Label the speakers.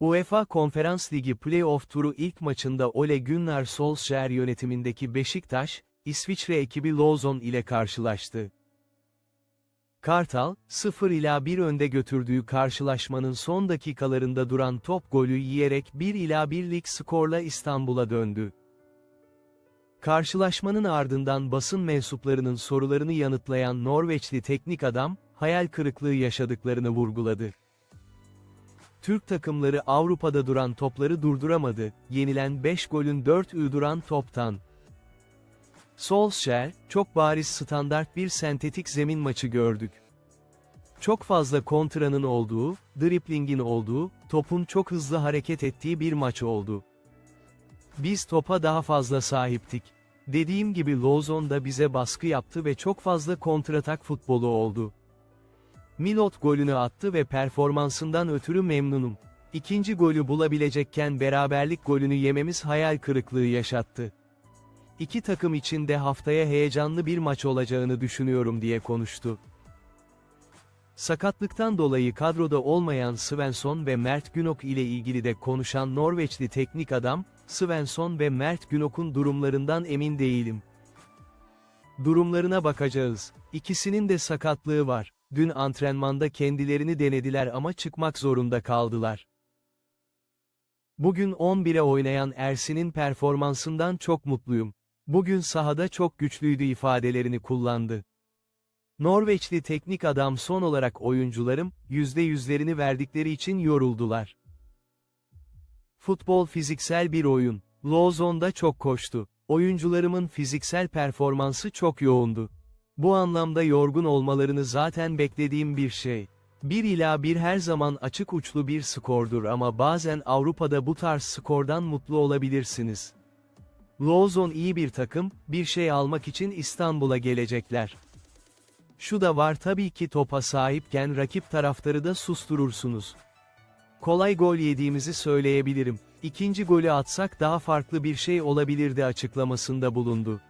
Speaker 1: UEFA Konferans Ligi Playoff turu ilk maçında Ole Gunnar Solskjaer yönetimindeki Beşiktaş, İsviçre ekibi Lozon ile karşılaştı. Kartal, 0 ila 1 önde götürdüğü karşılaşmanın son dakikalarında duran top golü yiyerek 1 ila 1'lik skorla İstanbul'a döndü. Karşılaşmanın ardından basın mensuplarının sorularını yanıtlayan Norveçli teknik adam, hayal kırıklığı yaşadıklarını vurguladı. Türk takımları Avrupa'da duran topları durduramadı, yenilen 5 golün 4'ü duran toptan. Solskjaer, çok bariz standart bir sentetik zemin maçı gördük. Çok fazla kontranın olduğu, driplingin olduğu, topun çok hızlı hareket ettiği bir maç oldu. Biz topa daha fazla sahiptik. Dediğim gibi Lozon da bize baskı yaptı ve çok fazla kontratak futbolu oldu. Milot golünü attı ve performansından ötürü memnunum. İkinci golü bulabilecekken beraberlik golünü yememiz hayal kırıklığı yaşattı. İki takım için de haftaya heyecanlı bir maç olacağını düşünüyorum diye konuştu. Sakatlıktan dolayı kadroda olmayan Svensson ve Mert Günok ile ilgili de konuşan Norveçli teknik adam, Svensson ve Mert Günok'un durumlarından emin değilim. Durumlarına bakacağız. İkisinin de sakatlığı var. Dün antrenmanda kendilerini denediler ama çıkmak zorunda kaldılar. Bugün 11'e oynayan Ersin'in performansından çok mutluyum. Bugün sahada çok güçlüydü ifadelerini kullandı. Norveçli teknik adam son olarak oyuncularım, yüzde yüzlerini verdikleri için yoruldular. Futbol fiziksel bir oyun. Lozon'da çok koştu. Oyuncularımın fiziksel performansı çok yoğundu. Bu anlamda yorgun olmalarını zaten beklediğim bir şey. 1 ila 1 her zaman açık uçlu bir skordur ama bazen Avrupa'da bu tarz skordan mutlu olabilirsiniz. Lozon iyi bir takım, bir şey almak için İstanbul'a gelecekler. Şu da var tabii ki topa sahipken rakip taraftarı da susturursunuz. Kolay gol yediğimizi söyleyebilirim. İkinci golü atsak daha farklı bir şey olabilirdi açıklamasında bulundu.